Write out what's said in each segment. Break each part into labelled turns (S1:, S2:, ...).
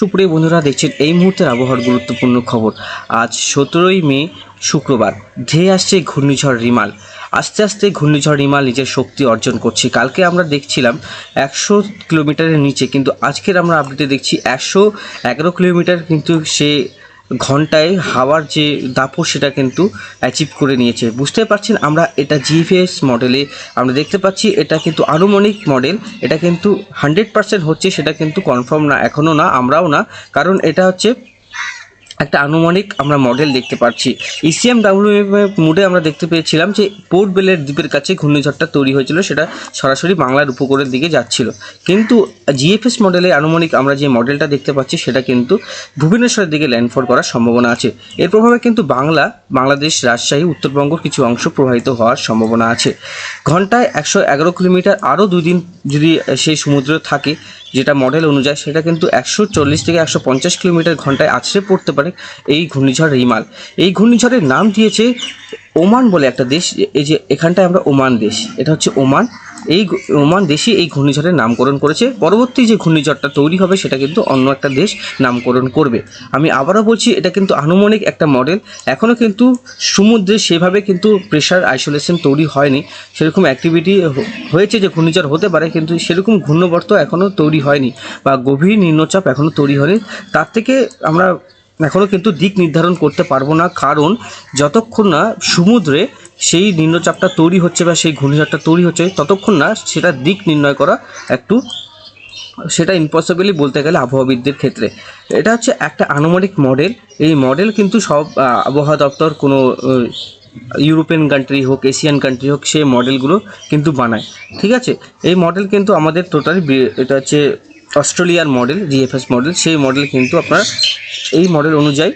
S1: সুপ্রিয় বন্ধুরা, দেখছেন এই মুহূর্তের আবহাওয়ার গুরুত্বপূর্ণ খবর। আজ সতেরোই মে, শুক্রবার। ধেয়ে আসছে ঘূর্ণিঝড় রিমাল। আস্তে আস্তে ঘূর্ণিঝড় রিমাল নিজের শক্তি অর্জন করছে। কালকে আমরা দেখছিলাম একশো কিলোমিটারের নিচে, কিন্তু আজকের আমরা আপডেটে দেখছি একশো এগারো কিলোমিটার, কিন্তু সে ঘন্টায় হাওয়ার যে দাপট সেটা কিন্তু অ্যাচিভ করে নিয়েছে। বুঝতে পারছেন আমরা এটা জিভিএস মডেলে আমরা দেখতে পাচ্ছি, এটা কিন্তু আনুমানিক মডেল এটা কিন্তু হান্ড্রেড হচ্ছে, সেটা কিন্তু কনফার্ম না এখনও না, আমরাও না, কারণ এটা হচ্ছে একটা আনুমানিক আমরা মডেল দেখতে পাচ্ছি। ইসিএম ডাব্লিউ মুডে আমরা দেখতে পেয়েছিলাম যে পোর্ট বেলের দ্বীপের কাছে ঘূর্ণিঝড়টা তৈরি হয়েছিল, সেটা সরাসরি বাংলার উপকূলের দিকে যাচ্ছিল। কিন্তু জিএফএস মডেলে আনুমানিক আমরা যে মডেলটা দেখতে পাচ্ছি, সেটা কিন্তু ভুবনেশ্বরের দিকে ল্যান্ডফল করার সম্ভাবনা আছে। এর প্রভাবে কিন্তু বাংলা, বাংলাদেশ, রাজশাহী, উত্তরবঙ্গের কিছু অংশ প্রবাহিত হওয়ার সম্ভাবনা আছে। ঘন্টায় একশো এগারো কিলোমিটার, আরও দুই দিন যদি সেই সমুদ্রে থাকে যেটা মডেল অনুযায়ী সেটা কিন্তু একশো চল্লিশ থেকে একশো পঞ্চাশ কিলোমিটার ঘন্টায় আছড়ে পড়তে পারে এই ঘূর্ণিঝড় রিমাল। এই ঘূর্ণিঝড়ের নাম দিয়েছে ওমান বলে একটা দেশ, এই যে এখানটায় আমরা ওমান দেশ, এটা হচ্ছে ওমান। এই ওমান দেশই এই ঘূর্ণিঝড়ের নামকরণ করেছে। পরবর্তী যে ঘূর্ণিঝড়টা তৈরি হবে, সেটা কিন্তু অন্য একটা দেশ নামকরণ করবে। আমি আবারও বলছি, এটা কিন্তু আনুমানিক একটা মডেল এখনও কিন্তু সমুদ্রে সেভাবে কিন্তু প্রেশার আইসোলেশন তৈরি হয়নি। সেরকম অ্যাক্টিভিটি হয়েছে যে ঘূর্ণিঝড় হতে পারে, কিন্তু সেরকম ঘূর্ণবর্ত এখনও তৈরি হয়নি বা গভীর নিম্নচাপ এখনও তৈরি হয়নি। তার থেকে আমরা এখনও কিন্তু দিক নির্ধারণ করতে পারব না। কারণ যতক্ষণ না সমুদ্রে সেই নিম্নচাপটা তৈরি হচ্ছে বা সেই ঘূর্ণিঝড়টা তৈরি হচ্ছে, ততক্ষণ না সেটা দিক নির্ণয় করা একটু, সেটা ইম্পসিবলই বলতে গেলে আবহাওয়াবিদদের ক্ষেত্রে। এটা হচ্ছে একটা আনুমানিক মডেল এই মডেল কিন্তু সব আবহাওয়া দপ্তর, কোনো ইউরোপিয়ান কান্ট্রি হোক, এশিয়ান কান্ট্রি হোক সেই মডেলগুলো কিন্তু বানায়। ঠিক আছে? এই মডেল কিন্তু আমাদের টোটালি এটা হচ্ছে অস্ট্রেলিয়ার মডেল জিএফএস মডেল সেই মডেল কিন্তু আপনার, এই মডেল অনুযায়ী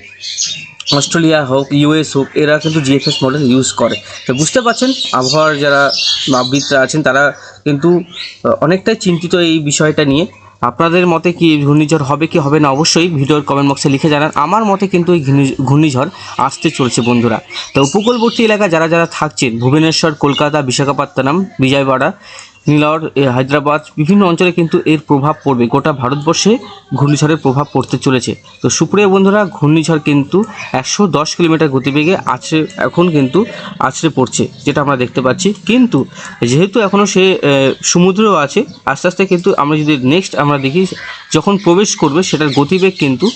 S1: অস্ট্রেলিয়া হোক ইউএস হোক, এরা কিন্তু জিএফএস মডেল ইউজ করে। তো বুঝতে পারছেন, আবহাওয়ার যারা ভাববিদরা আছেন, তারা কিন্তু অনেকটাই চিন্তিত এই বিষয়টা নিয়ে। আপনাদের মতে কি ঘূর্ণিঝড় হবে কি হবে না? অবশ্যই ভিডিওর কমেন্ট বক্সে লিখে জানান। আমার মতে কিন্তু এই ঘূর্ণি- ঘূর্ণিঝড় আসতে চলছে, বন্ধুরা। তো উপকূলবর্তী এলাকা যারা যারা থাকছেন, ভুবনেশ্বর, কলকাতা, বিশাখাপত্তনম বিজয়বাড়া নীলর হায়দ্রাবাদ, বিভিন্ন অঞ্চলে কিন্তু এর প্রভাব পড়বে। গোটা ভারতবর্ষে ঘূর্ণিঝড়ের প্রভাব পড়তে চলেছে। তো সুপ্রিয় বন্ধুরা, ঘূর্ণিঝড় কিন্তু একশো দশ কিলোমিটার গতিবেগে আছড়ে, এখন কিন্তু আছড়ে পড়ছে, যেটা আমরা দেখতে পাচ্ছি। কিন্তু যেহেতু এখনও সে সমুদ্রেও আছে, আস্তে আস্তে কিন্তু আমরা যদি নেক্সট আমরা দেখি, যখন প্রবেশ করবে, সেটার গতিবেগ কিন্তু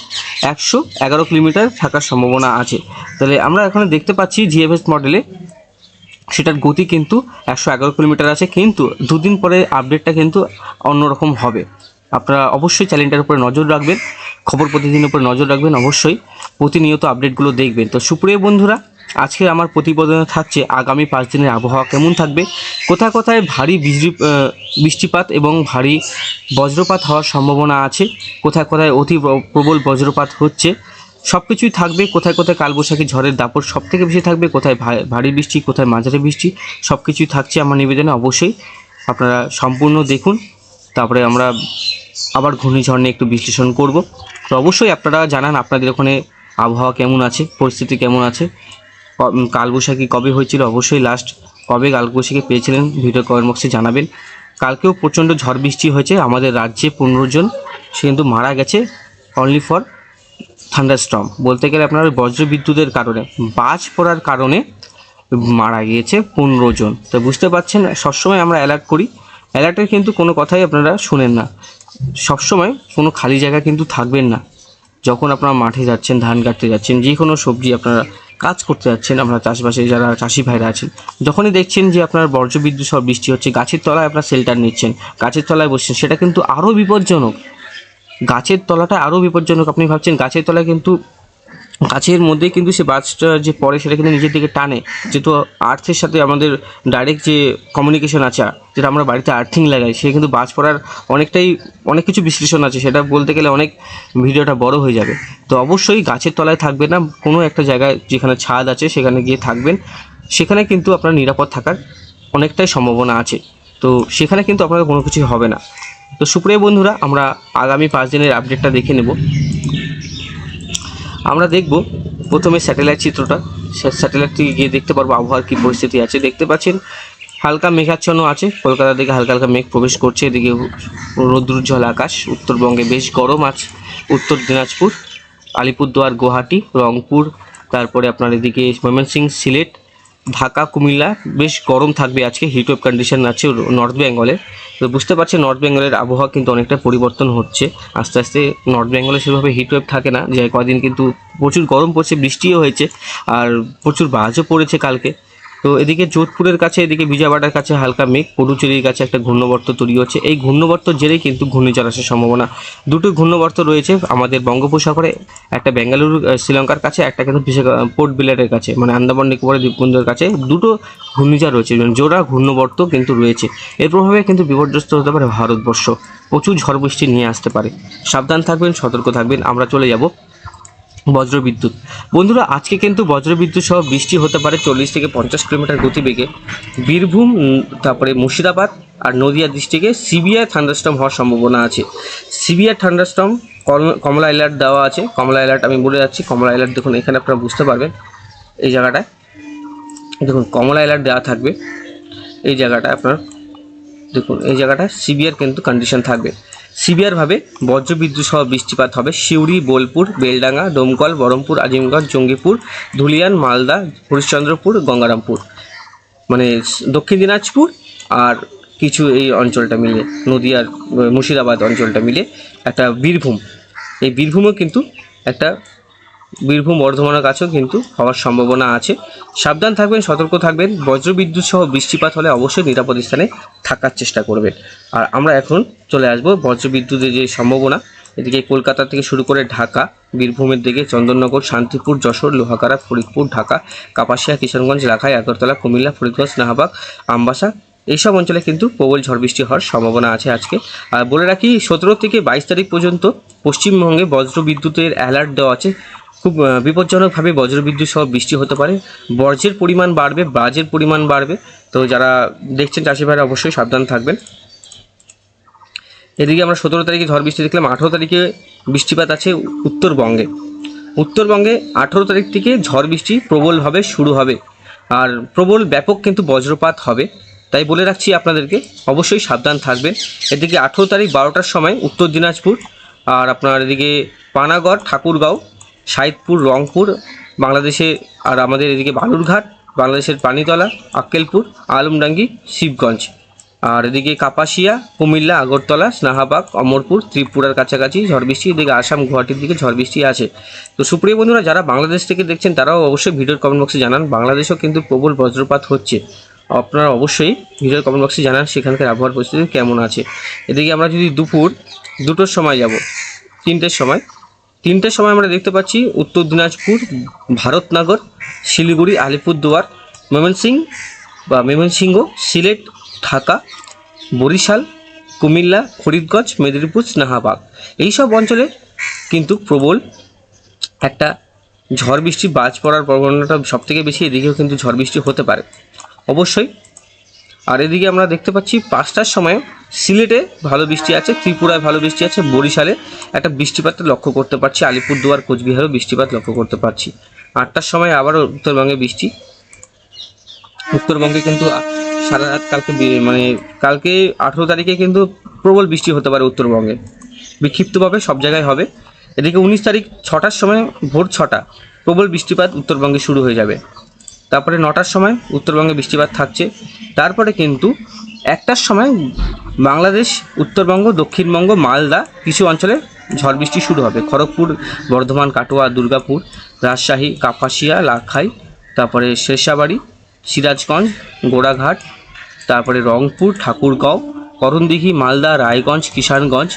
S1: একশো এগারো কিলোমিটার থাকার সম্ভাবনা আছে। তাহলে আমরা এখানে দেখতে পাচ্ছি জিএফএস মডেলে সেটার গতি কিন্তু একশো এগারো কিলোমিটার আছে, কিন্তু দুদিন পরে আপডেটটা কিন্তু অন্যরকম হবে। আপনারা অবশ্যই চ্যানেলটার উপরে নজর রাখবেন, খবর প্রতিদিনের উপরে নজর রাখবেন, অবশ্যই প্রতিনিয়ত আপডেটগুলো দেখবেন। তো সুপ্রিয় বন্ধুরা, আজকে আমার প্রতিবেদনে থাকছে আগামী পাঁচ দিনের আবহাওয়া কেমন থাকবে কোথায় কোথায় ভারী বিজলি বৃষ্টিপাত এবং ভারী বজ্রপাত হওয়ার সম্ভাবনা আছে, কোথায় কোথায় অতি প্রবল বজ্রপাত হচ্ছে সব কিছুই থাকবে, কোথায় কোথায় কালবৈশাখী ঝড়ের দাপট সব থেকে বেশি থাকবে, কোথায় ভারী বৃষ্টি, কোথায় মাঝারি বৃষ্টি সব কিছুই থাকছে আমার নিবেদনে অবশ্যই। আপনারা সম্পূর্ণ দেখুন, তারপরে আমরা আবার ঘূর্ণিঝড় নিয়ে একটু বিশ্লেষণ করব। তো অবশ্যই আপনারা জানান আপনাদের ওখানে আবহাওয়া কেমন আছে, পরিস্থিতি কেমন আছে কালবৈশাখী কবে হয়েছিল, অবশ্যই লাস্ট কবে কালবৈশাখী পেয়েছিলেন, ভিডিও কমেন্ট বক্সে জানাবেন। কালকেও প্রচণ্ড ঝড় বৃষ্টি হয়েছে, আমাদের রাজ্যে পনেরো জন, সে কিন্তু মারা গেছে অনলি ফর থান্ডারস্টর্ম বলতে গেলে আপনার বজ্র বিদ্যুতের কারণে। বাজ পড়ার কারণে মারা গিয়েছে পনেরো জন। তো বুঝতে পারছেন, সবসময় আমরা অ্যালার্ট করি। অ্যালার্টের কিন্তু কোনো কথাই আপনারা শুনেন না। সবসময় কোনো খালি জায়গা কিন্তু থাকবেন না। যখন আপনারা মাঠে যাচ্ছেন, ধান কাটতে যাচ্ছেন, যে কোনো সবজি আপনারা কাজ করতে যাচ্ছেন আপনারা চাষবাসে যারা চাষি ভাইরা আছেন, যখনই দেখছেন যে আপনার বর্জ্য বিদ্যুৎ সব বৃষ্টি হচ্ছে, গাছের তলায় আপনার শেল্টার নিচ্ছেন, গাছের তলায় বসছেন, সেটা কিন্তু আরও বিপজ্জনক। গাছের তলাটা আরও বিপজ্জনক, আপনি ভাবছেন গাছের তলায় কিন্তু, গাছের মধ্যে কিন্তু সে বাজটা যে পড়ে সেটা কিন্তু নিজের দিকে টানে। যেহেতু আর্থের সাথে আমাদের ডাইরেক্ট যে কমিউনিকেশন আছে, যেটা আমরা বাড়িতে আর্থিং লাগাই, সে কিন্তু বাজ পড়ার অনেকটাই, অনেক কিছু বিশ্লেষণ আছে। সেটা বলতে গেলে অনেক ভিডিওটা বড় হয়ে যাবে। তো অবশ্যই গাছের তলায় থাকবে না, কোনো একটা জায়গায় যেখানে ছাদ আছে সেখানে গিয়ে থাকবেন। সেখানে কিন্তু আপনার নিরাপদ থাকার অনেকটাই সম্ভাবনা আছে। তো সেখানে কিন্তু আপনাদের কোনো কিছু হবে না। তো সুপ্রিয় বন্ধুরা, আমরা আগামী পাঁচ দিনের আপডেটটা দেখে নেব। আমরা দেখব প্রথমে স্যাটেলাইট চিত্রটা। সে- স্যাটেলাইট থেকে গিয়ে দেখতে পারব আবহাওয়ার কী পরিস্থিতি আছে। দেখতে পাচ্ছেন, হালকা মেঘাচ্ছন্ন আছে। কলকাতা দিকে হালকা হালকা মেঘ প্রবেশ করছে। এদিকে রৌদ্রোজ্জ্বল আকাশ। উত্তরবঙ্গে বেশ গরম আছে। উত্তর দিনাজপুর, আলিপুরদুয়ার, গুয়াহাটি, রংপুর, তারপরে আপনার এদিকে ময়মনসিংহ, সিলেট ঢাকা, কুমিল্লা, বেশ গরম থাকবে আজকে হিট ওয়েভ কন্ডিশন আছে নর্থ বেঙ্গলে তো বুঝতে পারছি নর্থ বেঙ্গলের আবহাওয়া কিন্তু অনেকটা পরিবর্তন হচ্ছে। আস্তে আস্তে নর্থ বেঙ্গলে সেভাবে হিট ওয়েভ থাকে না। যে কদিন কিন্তু প্রচুর গরম পড়ছে, বৃষ্টিও হয়েছে, আর প্রচুর বাজও পড়েছে কালকে। তো এদিকে যোধপুরের কাছে, এদিকে বিজয়বাড়ার কাছে হালকা মেঘ পডুচেরির কাছে একটা ঘূর্ণবর্ত তৈরি হচ্ছে। এই ঘূর্ণবর্ত জেরেই কিন্তু ঘূর্ণিঝড় আসার সম্ভাবনা। দুটো ঘূর্ণবর্ত রয়েছে আমাদের বঙ্গোপসাগরে, একটা বেঙ্গালুরু শ্রীলঙ্কার কাছে, একটা কিন্তু পোর্ট বিলারের কাছে মানে আন্দামান নিকোবরের দ্বীপপুঞ্জের কাছে। দুটো ঘূর্ণিঝড় রয়েছে মানে জোড়া ঘূর্ণবর্ত কিন্তু রয়েছে। এর প্রভাবে কিন্তু বিপর্যস্ত হতে পারে ভারতবর্ষ। প্রচুর ঝড় বৃষ্টি নিয়ে আসতে পারে। সাবধান থাকবেন, সতর্ক থাকবেন। আমরা চলে যাব বজ্রবিদ্যুৎ। বন্ধুরা, আজকে কিন্তু বজ্রবিদ্যুৎ সহ বৃষ্টি হতে পারে চল্লিশ থেকে পঞ্চাশ কিলোমিটার গতিবেগে। বীরভূম তারপরে মুর্শিদাবাদ আর নদিয়া ডিস্ট্রিক্টে সিভিয়ার থান্ডারস্টম হওয়ার সম্ভাবনা আছে। সিভিয়ার থান্ডারস্টম কমলা অ্যালার্ট দেওয়া আছে। কমলা অ্যালার্ট আমি বলে যাচ্ছি। কমলা অ্যালার্ট দেখুন, এখানে আপনারা বুঝতে পারবেন এই জায়গাটায়। দেখুন, কমলা অ্যালার্ট দেওয়া থাকবে। এই জায়গাটা আপনার, দেখুন, এই জায়গাটা সিবিআর কিন্তু কন্ডিশন থাকবে। সিভিয়ারভাবে বজ্রবিদ্যুৎ সহ বৃষ্টিপাত হবে। সিউড়ি, বোলপুর, বেলডাঙ্গা ডোমকল বহরমপুর, আজিমগঞ্জ, জঙ্গিপুর, ধুলিয়ান, মালদা, হরিশ্চন্দ্রপুর, গঙ্গারামপুর। মানে দক্ষিণ দিনাজপুর আর কিছু এই অঞ্চলটা মিলে নদিয়ার মুর্শিদাবাদ অঞ্চলটা মিলে একটা বীরভূম। এই বীরভূমও কিন্তু একটা বীরভূম বর্ধমানের কাছেও কিন্তু হওয়ার সম্ভাবনা আছে। সাবধান থাকবেন, সতর্ক থাকবেন, বজ্রবিদ্যুৎ সহ বৃষ্টিপাত হলে অবশ্যই নিরাপদ স্থানে থাকার চেষ্টা করবেন। আর আমরা এখন চলে আসব বজ্রবিদ্যুতের যে সম্ভাবনা, এদিকে কলকাতা থেকে শুরু করে ঢাকা, বীরভূমের দিকে চন্দননগর, শান্তিপুর, যশোর লোহাগাড়া ফরিদপুর, ঢাকা, কাপাসিয়া, কিশোরগঞ্জ লাখাই আগরতলা, কুমিল্লা, ফরিদগঞ্জ, নাহাবাগ, আমবাসা, এইসব অঞ্চলে কিন্তু প্রবল ঝড় বৃষ্টি হওয়ার সম্ভাবনা আছে আজকে। আর বলে রাখি, সতেরো থেকে বাইশ তারিখ পর্যন্ত পশ্চিমবঙ্গে বজ্র বিদ্যুতের অ্যালার্ট দেওয়া আছে। খুব বিপজ্জনকভাবে বজ্রবিদ্যুৎ সহ বৃষ্টি হতে পারে। বর্জ্যের পরিমাণ বাড়বে, বাজের পরিমাণ বাড়বে। তো যারা দেখছেন চাষি ভাইরা অবশ্যই সাবধান থাকবেন। এদিকে আমরা সতেরো তারিখে ঝড় বৃষ্টি দেখলাম, আঠেরো তারিখে বৃষ্টিপাত আছে উত্তরবঙ্গে। উত্তরবঙ্গে আঠেরো তারিখ থেকে ঝড় বৃষ্টি প্রবলভাবে শুরু হবে। আর প্রবল ব্যাপক কিন্তু বজ্রপাত হবে। তাই বলে রাখছি আপনাদেরকে, অবশ্যই সাবধান থাকবেন। এদিকে আঠেরো তারিখ বারোটার সময় উত্তর দিনাজপুর আর আপনার এদিকে পানাগড়, ঠাকুরগাঁও সাইদপুর, রংপুর, বাংলাদেশে আর আমাদের এদিকে বালুরঘাট, বাংলাদেশের পানিতলা, আক্কেলপুর, আলমডাঙ্গি, শিবগঞ্জ। আর এদিকে কাপাসিয়া, কুমিল্লা, আগরতলা, স্নাহাবাগ, অমরপুর, ত্রিপুরার কাছাকাছি ঝড় বৃষ্টি, এদিকে আসাম গুয়াহাটির দিকে ঝড় বৃষ্টি আছে। তো সুপ্রিয় বন্ধুরা, যারা বাংলাদেশ থেকে দেখছেন, তারাও অবশ্যই ভিডিওর কমেন্ট বক্সে জানান। বাংলাদেশেও কিন্তু প্রবল বজ্রপাত হচ্ছে। আপনারা অবশ্যই ভিডিওর কমেন্ট বক্সে জানান সেখানকার আবহাওয়ার পরিস্থিতি কেমন আছে। এদিকে আমরা যদি দুপুর দুটোর সময় যাব, তিনটের সময় তিনটের সময় আমরা দেখতে পাচ্ছি উত্তর দিনাজপুর, ভারতনগর, শিলিগুড়ি, আলিপুরদুয়ার, ময়মনসিংহ বা ময়মনসিংহ, সিলেট, ঢাকা, বরিশাল, কুমিল্লা, ফরিদগঞ্জ, মেদিনীপুর স্নাহাবাগ এইসব অঞ্চলে কিন্তু প্রবল একটা ঝড় বৃষ্টি বাজ পড়ার প্রবণতা সব থেকে বেশি, এদিকেও কিন্তু ঝড় বৃষ্টি হতে পারে। অবশ্যই। আর এদিকে আমরা দেখতে পাচ্ছি পাঁচটার সময় সিলেটে ভালো বৃষ্টি আছে, ত্রিপুরায় ভালো বৃষ্টি আছে, বরিশালে একটা বৃষ্টিপাত লক্ষ্য করতে পারছি, আলিপুরদুয়ার, কোচবিহারও বৃষ্টিপাত লক্ষ্য করতে পারছি। আটটার সময় আবারও উত্তরবঙ্গে বৃষ্টি। উত্তরবঙ্গে কিন্তু সারা রাত কালকে মানে কালকে আঠেরো তারিখে কিন্তু প্রবল বৃষ্টি হতে পারে উত্তরবঙ্গে। বিক্ষিপ্তভাবে সব জায়গায় হবে। এদিকে উনিশ তারিখ ছটার সময়, ভোর ছটা, প্রবল বৃষ্টিপাত উত্তরবঙ্গে শুরু হয়ে যাবে। তারপরে নটার সময় উত্তরবঙ্গে বৃষ্টিপাত থাকছে। তারপরে কিন্তু একটার সময় বাংলাদেশ, উত্তরবঙ্গ, দক্ষিণবঙ্গ, মালদা, কিছু অঞ্চলে ঝড় বৃষ্টি শুরু হবে। খড়গপুর, বর্ধমান, কাটোয়া, দুর্গাপুর, রাজশাহী, কাপাসিয়া লাখাই তারপরে শেরশাবাড়ি, সিরাজগঞ্জ, গোড়াঘাট, তারপরে রংপুর, ঠাকুরগাঁও, করণদিঘি, মালদা, রায়গঞ্জ, কিষানগঞ্জ,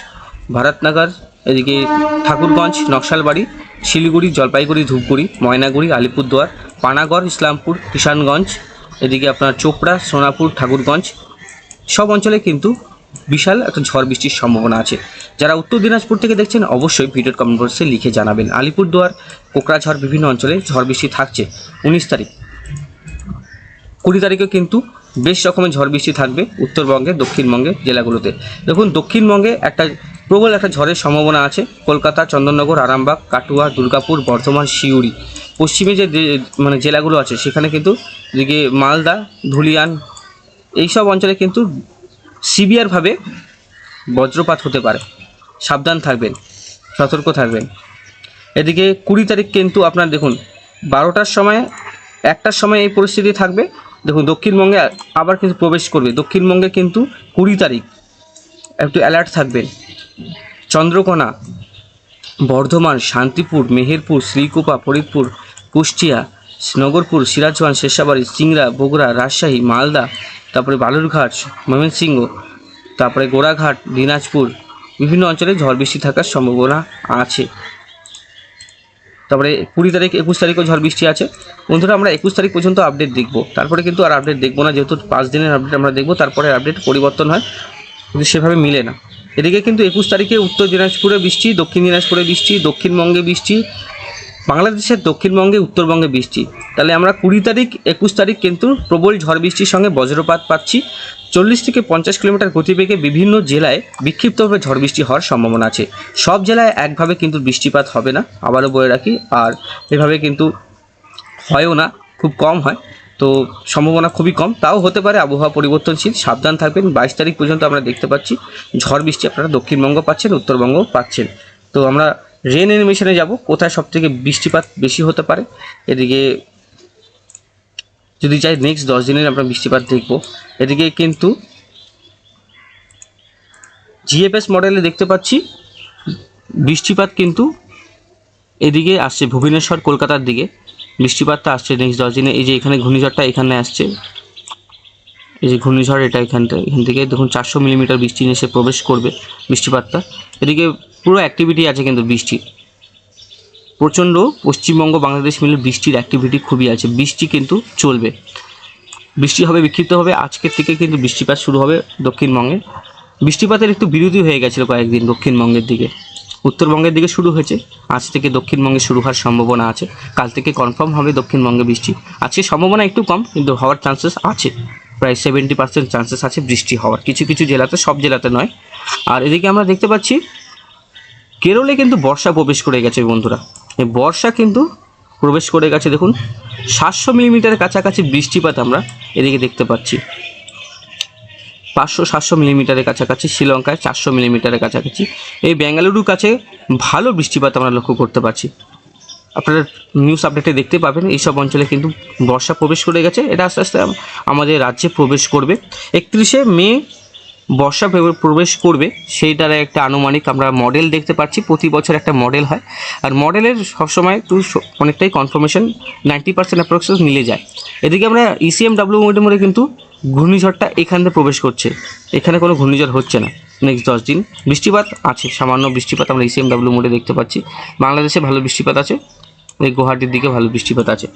S1: ভারতনগর, এদিকে ঠাকুরগঞ্জ, নকশালবাড়ি, শিলিগুড়ি, জলপাইগুড়ি, ধূপগুড়ি, ময়নাগুড়ি, আলিপুরদুয়ার, পানাগড়, ইসলামপুর, কিষানগঞ্জ, এদিকে আপনার চোপড়া, সোনাপুর, ঠাকুরগঞ্জ সব অঞ্চলে কিন্তু বিশাল একটা ঝড় বৃষ্টির সম্ভাবনা আছে। যারা উত্তর দিনাজপুর থেকে দেখছেন, অবশ্যই ভিডিওর কমেন্ট বক্সে লিখে জানাবেন। আলিপুরদুয়ার কোকরাঝড় বিভিন্ন অঞ্চলে ঝড় বৃষ্টি থাকছে। উনিশ তারিখ। কুড়ি তারিখে কিন্তু বেশ রকমের ঝড় বৃষ্টি থাকবে উত্তরবঙ্গে, দক্ষিণবঙ্গে জেলাগুলোতে। দেখুন, দক্ষিণবঙ্গে একটা প্রবল একটা ঝড়ের সম্ভাবনা আছে। কলকাতা, চন্দননগর, আরামবাগ, কাটুয়া, দুর্গাপুর, বর্ধমান, সিউড়ি। পশ্চিমে যে মানে জেলাগুলো আছে, সেখানে কিন্তু এদিকে মালদা, ধুলিয়ান এইসব অঞ্চলে কিন্তু সিভিয়ারভাবে বজ্রপাত হতে পারে। সাবধান থাকবেন, সতর্ক থাকবেন। এদিকে কুড়ি তারিখ কিন্তু আপনার দেখুন, বারোটার সময়, একটার সময় এই পরিস্থিতি থাকবে। দেখুন, দক্ষিণবঙ্গে আবার কিন্তু প্রবেশ করবে। দক্ষিণবঙ্গে কিন্তু কুড়ি তারিখ একটু অ্যালার্ট থাকবেন চন্দ্রকোনা, বর্ধমান, শান্তিপুর, মেহেরপুর, শ্রীকুপা, ফরিদপুর, কুষ্টিয়া নগরপুর, সিরাজগঞ্জ শেষাবাড়ি চিংড়া বগুড়া, রাজশাহী, মালদা, তারপরে বালুরঘাট, ময়মনসিংহ, তারপরে গোড়াঘাট, দিনাজপুর, বিভিন্ন অঞ্চলে ঝড় বৃষ্টি থাকার সম্ভাবনা আছে। তারপরে কুড়ি তারিখ, একুশ তারিখও ঝড় বৃষ্টি আছে। বন্ধুরা, আমরা একুশ তারিখ পর্যন্ত আপডেট দেখব। তারপরে কিন্তু আর আপডেট দেখব না, যেহেতু পাঁচ দিনের আপডেট আমরা দেখব, তারপরে আপডেট পরিবর্তন হয়, কিন্তু সেভাবে মিলে না। এদিকে কিন্তু একুশ তারিখে উত্তর দিনাজপুরে বৃষ্টি, দক্ষিণ দিনাজপুরে বৃষ্টি, দক্ষিণবঙ্গে বৃষ্টি বাংলাদেশের দক্ষিণবঙ্গে, উত্তরবঙ্গে বৃষ্টি। তাহলে আমরা কুড়ি তারিখ, একুশ তারিখ কিন্তু প্রবল ঝড় বৃষ্টির সঙ্গে বজ্রপাত পাচ্ছি। চল্লিশ থেকে পঞ্চাশ কিলোমিটার গতিবেগে বিভিন্ন জেলায় বিক্ষিপ্তভাবে ঝড় বৃষ্টি হওয়ার সম্ভাবনা আছে। সব জেলায় একভাবে কিন্তু বৃষ্টিপাত হবে না, আবারও বলে রাখি। আর এভাবে কিন্তু হয়ও না, খুব কম হয়। তো সম্ভাবনা খুবই কম। তাও হতে পারে আবহাওয়া পরিবর্তনশীল, সাবধান থাকবেন। বাইশ তারিখ পর্যন্ত আমরা দেখতে পাচ্ছি ঝড় বৃষ্টি আপনারা দক্ষিণবঙ্গ পাচ্ছেন উত্তরবঙ্গ পাচ্ছেন। তো আমরা রেন এনিমেশনে যাব, কোথায় সব থেকে বৃষ্টিপাত বেশি হতে পারে? এদিকে যদি চাই নেক্সট দশ দিনের আমরা বৃষ্টিপাত দেখব। এদিকে কিন্তু জিএফএস মডেলে দেখতে পাচ্ছি, বৃষ্টিপাত কিন্তু এদিকে আসছে, ভুবনেশ্বর, কলকাতার দিকে। বৃষ্টিপাতটা আসছে নেক্সট দশ দিনে, এই যে এখানে ঘূর্ণিঝড়টা এখানে আসছে। এই যে ঘূর্ণিঝড়, এটা এখান এখান থেকে দেখুন চারশো মিলিমিটার বৃষ্টি এসে প্রবেশ করবে বৃষ্টিপাতটা। এদিকে পুরো অ্যাক্টিভিটি আছে কিন্তু বৃষ্টি প্রচণ্ড পশ্চিমবঙ্গ, বাংলাদেশ মিলে বৃষ্টির অ্যাক্টিভিটি খুবই আছে। বৃষ্টি কিন্তু চলবে। বৃষ্টি হবে, বিক্ষিপ্ত হবে। আজকের থেকে কিন্তু বৃষ্টিপাত শুরু হবে দক্ষিণবঙ্গে। বৃষ্টিপাতের একটু বিরতি হয়ে গেছিল কয়েকদিন দক্ষিণবঙ্গের দিকে। উত্তরবঙ্গের দিকে শুরু হয়েছে। আজ থেকে দক্ষিণবঙ্গে শুরু হওয়ার সম্ভাবনা আছে। কাল থেকে কনফার্ম হবে দক্ষিণবঙ্গে বৃষ্টি। আজকে সম্ভাবনা একটু কম, কিন্তু হওয়ার চান্সেস আছে। প্রায় সেভেন্টি পার্সেন্ট চান্সেস আছে বৃষ্টি হওয়ার। কিছু কিছু জেলাতে, সব জেলাতে নয়। আর এদিকে আমরা দেখতে পাচ্ছি, কেরলে কিন্তু বর্ষা প্রবেশ করে গেছে বন্ধুরা। এই বর্ষা কিন্তু প্রবেশ করে গেছে, দেখুন। সাতশো মিলিমিটারের কাছাকাছি বৃষ্টিপাত আমরা এদিকে দেখতে পাচ্ছি। পাঁচশো, সাতশো মিলিমিটারের কাছাকাছি, শ্রীলঙ্কায় চারশো মিলিমিটারের কাছাকাছি। এই বেঙ্গালুরুর কাছে ভালো বৃষ্টিপাত আমরা লক্ষ্য করতে পারছি। আপনারা নিউজ আপডেটে দেখতে পাবেন, এইসব অঞ্চলে কিন্তু বর্ষা প্রবেশ করে গেছে। এটা আস্তে আস্তে আমাদের রাজ্যে প্রবেশ করবে। একত্রিশে মে বর্ষা প্র- প্রবেশ করবে সেইটার একটা আনুমানিক আমরা মডেল দেখতে পাচ্ছি। প্রতি বছর একটা মডেল হয়। আর মডেলের সবসময় একটু অনেকটাই কনফার্মেশন নাইনটি পার্সেন্ট অ্যাপ্রক্সেস মিলে যায়। এদিকে আমরা E ইসিএম ডাব্লিউ মোডে মোডে কিন্তু ঘূর্ণিঝড়টা এখান থেকে প্রবেশ করছে। এখানে কোনো ঘূর্ণিঝড় হচ্ছে না নেক্সট দশ দিন। বৃষ্টিপাত আছে, সামান্য বৃষ্টিপাত আমরা E ইসিএম ডাব্লিউ মোডে দেখতে পাচ্ছি। বাংলাদেশে ভালো বৃষ্টিপাত আছে। এই গুয়াহাটির দিকে ভালো বৃষ্টিপাত আছে।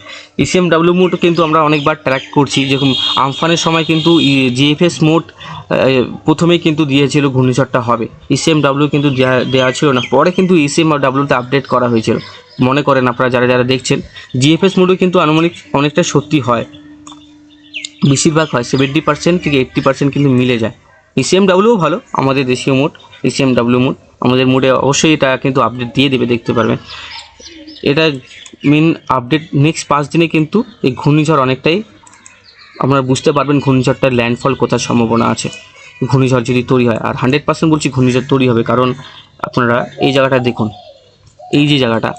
S1: E ইসিএম ডাব্লিউ মোড কিন্তু আমরা অনেকবার ট্র্যাক করছি। যেরকম আমফানের সময় কিন্তু জিএফএস মোড প্রথমেই কিন্তু দিয়েছিল ঘূর্ণিঝড়টা হবে। E ইসিএম ডাব্লিউ কিন্তু দেওয়া ছিল না। পরে কিন্তু E ইসিএম ডাব্লিউতে আপডেট করা হয়েছিল। মনে করেন আপনারা যারা যারা দেখছেন জিএফএস মোডও কিন্তু আনুমানিক অনেকটা সত্যি হয়। বেশিরভাগ হয়। সেভেন্টি পার্সেন্ট থেকে এইট্টি পার্সেন্ট কিন্তু মিলে যায়। E ইসিএম ডাব্লিউ ভালো। আমাদের দেশীয় মোড ইসিএম ডাব্লিউ মোড। আমাদের মোডে অবশ্যই এটা কিন্তু আপডেট দিয়ে দেবে, দেখতে পারবেন। এটা মেন আপডেট নেক্সট পাঁচ দিনে কিন্তু এই ঘূর্ণিঝড় অনেকটাই, আপনারা বুঝতে পারবেন ঘূর্ণিঝড়টার ল্যান্ডফল কোথার সম্ভাবনা আছে। ঘূর্ণিঝড় যদি তৈরি হয়, আর হান্ড্রেড পার্সেন্ট বলছি ঘূর্ণিঝড় তৈরি হবে, কারণ আপনারা এই জায়গাটা দেখুন, এই যে জায়গাটা,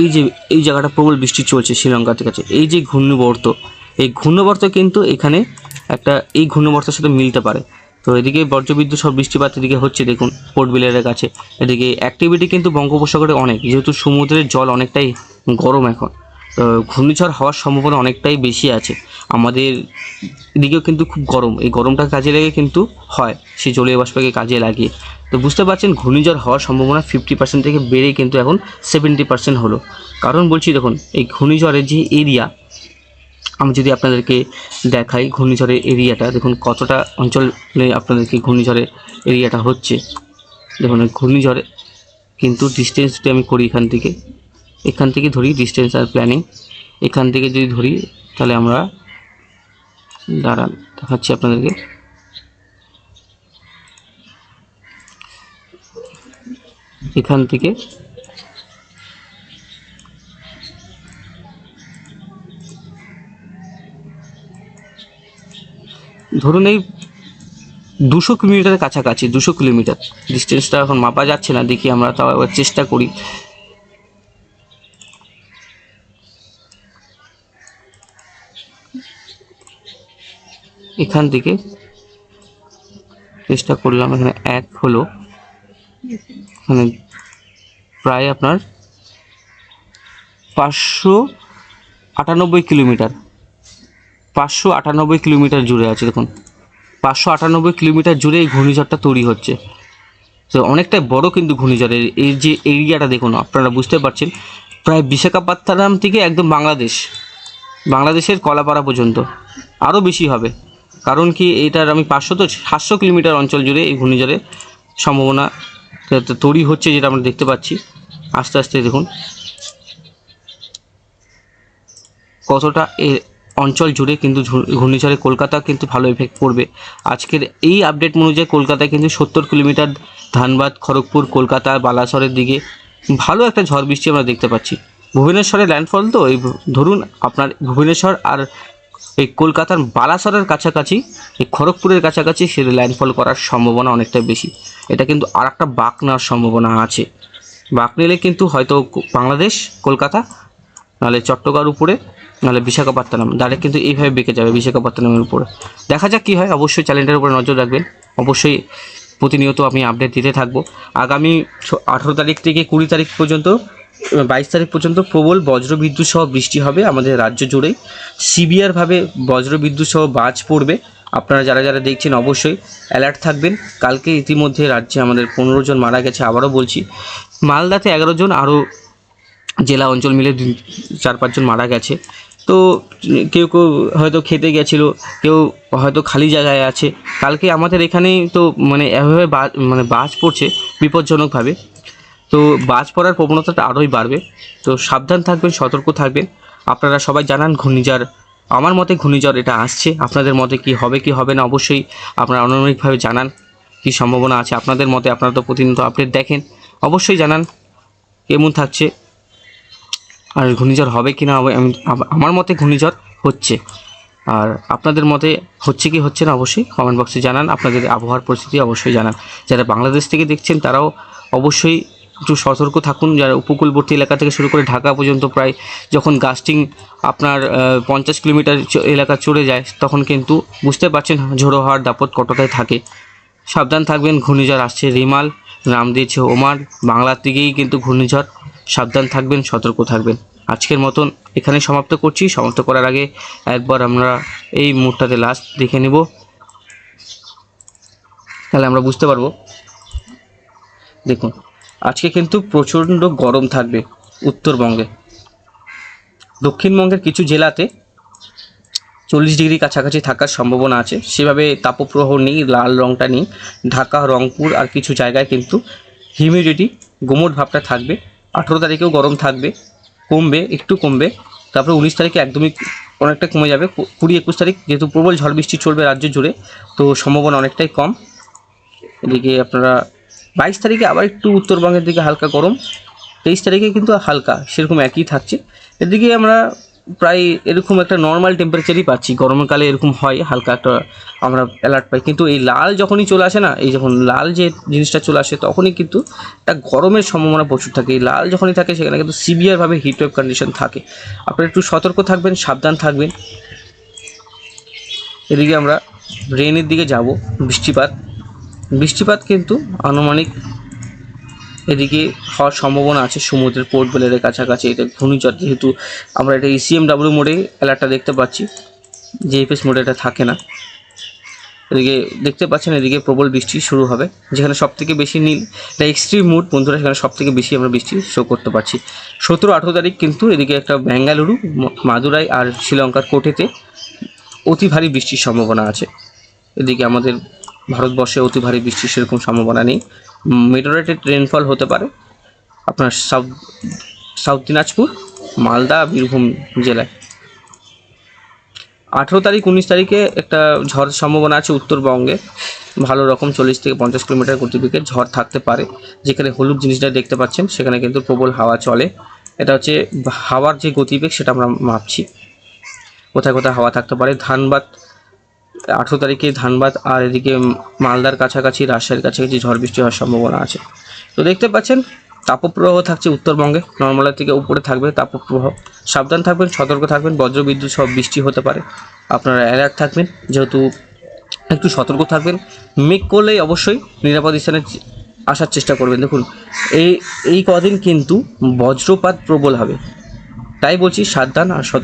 S1: এই যে, এই জায়গাটা প্রবল বৃষ্টি চলছে শ্রীলঙ্কার কাছে, এই যে ঘূর্ণবর্ত, এই ঘূর্ণবর্ত কিন্তু এখানে একটা, এই ঘূর্ণবর্তের সাথে মিলতে পারে। তো এদিকে বজ্রবিদ্যুৎ সব বৃষ্টিপাত এদিকে হচ্ছে, দেখুন পোর্ট বিলারের কাছে। এদিকে অ্যাক্টিভিটি কিন্তু বঙ্গোপসাগরে অনেক, যেহেতু সমুদ্রের জল অনেকটাই গরম এখন। তো ঘূর্ণিঝড় হওয়ার সম্ভাবনা অনেকটাই বেশি আছে। আমাদের এদিকেও কিন্তু খুব গরম, এই গরমটা কাজে লেগে কিন্তু হয় সেই জলীয় বাষ্পকে কাজে লাগিয়ে। তো বুঝতে পারছেন, ঘূর্ণিঝড় হওয়ার সম্ভাবনা ফিফটি পার্সেন্ট থেকে বেড়ে কিন্তু এখন সেভেন্টি পার্সেন্ট হলো। কারণ বলছি, দেখুন, এই ঘূর্ণিঝড়ের যে এরিয়া আমি যদি আপনাদেরকে দেখাই ঘূর্ণিঝড়ের এরিয়াটা, দেখুন কতটা অঞ্চলে আপনাদেরকে ঘূর্ণিঝড়ের এরিয়াটা হচ্ছে। দেখুন, ঘূর্ণিঝড়ে কিন্তু ডিস্টেন্স যদি আমি করি এখান থেকে এখান থেকে ধরি ডিস্টেন্স আর প্ল্যানিং এখান থেকে যদি ধরি, তাহলে আমরা, দাঁড়ান, দেখাচ্ছি আপনাদেরকে। এখান থেকে ধরুন এই দুশো কিলোমিটারের কাছাকাছি, দুশো কিলোমিটার। ডিস্টেন্সটা এখন মাপা যাচ্ছে না, দেখি আমরা তাও একবার চেষ্টা করি। এখান থেকে চেষ্টা করলাম, এখানে এক হলো। মানে প্রায় আপনার পাঁচশো আটানব্বই কিলোমিটার। পাঁচশো আটানব্বই কিলোমিটার জুড়ে আছে, দেখুন। পাঁচশো আটানব্বই কিলোমিটার জুড়ে এই ঘূর্ণিঝড়টা তৈরি হচ্ছে। তো অনেকটাই বড় কিন্তু ঘূর্ণিঝড়ের এই যে এরিয়াটা দেখুন, আপনারা বুঝতে পারছেন। প্রায় বিশাখাপত্তনম থেকে একদম বাংলাদেশ, বাংলাদেশের কলাপাড়া পর্যন্ত। আরও বেশি হবে। কারণ কি, এটার আমি পাঁচশো তো সাতশো কিলোমিটার অঞ্চল জুড়ে এই ঘূর্ণিঝড়ের সম্ভাবনা তৈরি হচ্ছে যেটা আমরা দেখতে পাচ্ছি। আস্তে আস্তে দেখুন। কতটা এ অঞ্চল জুড়ে কিন্তু ঘূর্ণিঝড়ে কলকাতা কিন্তু ভালো এফেক্ট পড়বে। আজকের এই আপডেট অনুযায়ী কলকাতায় কিন্তু সত্তর কিলোমিটার ধানবাদ, খড়গপুর, কলকাতা, বালাসরের দিকে ভালো একটা ঝড় বৃষ্টি আমরা দেখতে পাচ্ছি। ভুবনেশ্বরে ল্যান্ডফল তো, এই ধরুন আপনার ভুবনেশ্বর আর এই কলকাতার বালাসরের কাছাকাছি, এই খড়গপুরের কাছাকাছি সে ল্যান্ডফল করার সম্ভাবনা অনেকটা বেশি। এটা কিন্তু আর একটা বাঁক নেওয়ার সম্ভাবনা আছে। বাঁক নিলে কিন্তু হয়তো বাংলাদেশ, কলকাতা, নাহলে চট্টগ্রাম উপরে নাহলে বিশাখাপত্তনম ডাইরেক্ট কিন্তু এইভাবে বেঁকে যাবে বিশাখাপত্তনমের উপরে। দেখা যাক কী হয়, অবশ্যই চ্যানেলটার উপরে নজর রাখবেন। অবশ্যই প্রতিনিয়ত আমি আপডেট দিতে থাকব। আগামী আঠেরো তারিখ থেকে কুড়ি তারিখ পর্যন্ত বাইশ তারিখ পর্যন্ত প্রবল বজ্রবিদ্যুৎ সহ বৃষ্টি হবে আমাদের রাজ্য জুড়েই সিভিয়ারভাবে বজ্রবিদ্যুৎ সহ বাজ পড়বে। আপনারা যারা যারা দেখছেন, অবশ্যই অ্যালার্ট থাকবেন। কালকে ইতিমধ্যে রাজ্যে আমাদের পনেরো জন মারা গেছে, আবারও বলছি। মালদাতে এগারো জন, আরও জেলা অঞ্চল মিলে চার পাঁচজন মারা গেছে। তো কেউ কেউ হয়তো খেতে গেছিল, কেউ হয়তো খালি জায়গায় আছে। কালকে আমাদের এখানেই তো মানে এভাবে মানে বাজ পড়ছে বিপজ্জনকভাবে। তো বাজ পড়ার প্রবণতাটা আরোই বাড়বে। তো সাবধান থাকবেন, সতর্ক থাকবেন। আপনারা সবাই জানান ঘূর্ণিঝড়। আমার মতে ঘূর্ণিঝড় এটা আসছে। আপনাদের মতে কি হবে কি হবে না অবশ্যই আপনারা অনানুষ্ঠানিকভাবে জানান। কি সম্ভাবনা আছে আপনাদের মতে? আপনারা তো প্রতিনিয়ত আপডেট দেখেন। অবশ্যই জানান। কেমন থাকছে? আর ঘূর্ণিঝড় হবে কি না হবে আমি আমার মতে ঘূর্ণিঝড় হচ্ছে। আর আপনাদের মতে হচ্ছে কি হচ্ছে না অবশ্যই কমেন্ট বক্সে জানান। আপনাদের আবহাওয়ার পরিস্থিতি অবশ্যই জানান। যারা বাংলাদেশ থেকে দেখছেন, তারাও অবশ্যই একটু সতর্ক থাকুন। যারা উপকূলবর্তী এলাকা থেকে শুরু করে ঢাকা পর্যন্ত প্রায় যখন গাস্টিং আপনার পঞ্চাশ কিলোমিটার এলাকা চড়ে যায়, তখন কিন্তু বুঝতে পারছেন ঝোড়ো হওয়ার দাপট কতটাই থাকে। সাবধান থাকবেন, ঘূর্ণিঝড় আসছে। রিমাল নাম দিয়েছে ওমান, বাংলার দিকেই কিন্তু ঘূর্ণিঝড় সাবধান থাকবেন, সতর্ক থাকবেন। আজকের মতন এখানে সমাপ্ত করছি। সমাপ্ত করার আগে একবার আমরা এই মুহূর্তটাতে লাস্ট দেখে নেব। তাহলে আমরা বুঝতে পারব। দেখুন, আজকে কিন্তু প্রচণ্ড গরম থাকবে উত্তরবঙ্গে। দক্ষিণবঙ্গের কিছু জেলাতে চল্লিশ ডিগ্রি কাছাকাছি থাকার সম্ভাবনা আছে। সেভাবে তাপপ্রবাহ নেই, লাল রংটা নেই। ঢাকা, রংপুর আর কিছু জায়গায় কিন্তু হিউমিডিটি গোমট ভাবটা থাকবে। আঠেরো তারিখেও গরম থাকবে, কমবে, একটু কমবে। তারপরে উনিশ তারিখে একদমই অনেকটা কমে যাবে। কুড়ি একুশ তারিখ যেহেতু প্রবল ঝড় বৃষ্টি চলবে রাজ্য জুড়ে, তো সম্ভাবনা অনেকটাই কম। এদিকে আপনারা বাইশ তারিখে আবার একটু উত্তরবঙ্গের দিকে হালকা গরম, তেইশ তারিখে কিন্তু হালকা, সেরকম একই থাকছে। এদিকে আমরা প্রায় এরকম একটা নর্মাল টেম্পারেচারই পাচ্ছি। গরমকালে এরকম হয়, হালকা একটা আমরা অ্যালার্ট পাই। কিন্তু এই লাল যখনই চলে আসে না, এই যখন লাল যে জিনিসটা চলে আসে তখনই কিন্তু একটা গরমের সম্ভাবনা প্রচুর থাকে। এই লাল যখনই থাকে সেখানে কিন্তু সিভিয়ারভাবে হিট ওয়েভ কন্ডিশন থাকে। আপনারা একটু সতর্ক থাকবেন, সাবধান থাকবেন। এদিকে আমরা রেনের দিকে যাব, বৃষ্টিপাত। বৃষ্টিপাত কিন্তু আনুমানিক এদিকে হওয়ার সম্ভাবনা আছে, সমুদ্রের পোর্ট বেলের কাছাকাছি। এটা ঘূর্ণিঝড় যেহেতু আমরা এটা ইসিএম ডাব্লিউ মোডে অ্যালার্টটা দেখতে পাচ্ছি। জিএফএস মোডে এটা থাকে না। এদিকে দেখতে পাচ্ছেন, এদিকে প্রবল বৃষ্টি শুরু হবে। যেখানে সব থেকে বেশি নীল এটা এক্সট্রিম মুড বন্ধুরা, সেখানে সব থেকে বেশি আমরা বৃষ্টি শো করতে পারছি। সতেরো আঠেরো তারিখ কিন্তু এদিকে একটা বেঙ্গালুরু মাদুরাই আর শ্রীলঙ্কার কোটেতে অতি ভারী বৃষ্টির সম্ভাবনা আছে। এদিকে আমাদের ভারতবর্ষে অতি ভারী বৃষ্টির সেরকম সম্ভাবনা নেই। মেডারেটেড রেনফল হতে পারে। আপনার সাউথ সাউথ দিনাজপুর, মালদা, বীরভূম জেলায়। আঠেরো তারিখ, উনিশ তারিখে একটা ঝড় সম্ভাবনা আছে উত্তরবঙ্গে। ভালো রকম চল্লিশ থেকে পঞ্চাশ কিলোমিটার গতিবেগে ঝড় থাকতে পারে। যেখানে হলুদ জিনিসটা দেখতে পাচ্ছেন, সেখানে কিন্তু প্রবল হাওয়া চলে। এটা হচ্ছে হাওয়ার যে গতিবেগ, সেটা আমরা মাপছি। কোথায় কোথায় হাওয়া থাকতে পারে? ধানবাদ আঠেরো তারিখে ধানবাদ আর এদিকে মালদার কাছাকাছি রাজশাহীর কাছাকাছি ঝড় বৃষ্টি হওয়ার সম্ভাবনা আছে। তো দেখতে পাচ্ছেন, তাপপ্রবাহ থাকছে উত্তরবঙ্গে। নর্মালের থেকে উপরে থাকবে তাপপ্রবাহ। সাবধান থাকবেন, সতর্ক থাকবেন, বজ্রবিদ্যুৎ সব বৃষ্টি হতে পারে। আপনারা অ্যালার্ট থাকবেন, যেহেতু একটু সতর্ক থাকবেন। মেক করলেই অবশ্যই নিরাপদ স্থানে আসার চেষ্টা করবেন। দেখুন, এই এই কদিন কিন্তু বজ্রপাত প্রবল হবে। তাই বলছি সাবধান আর সতর্ক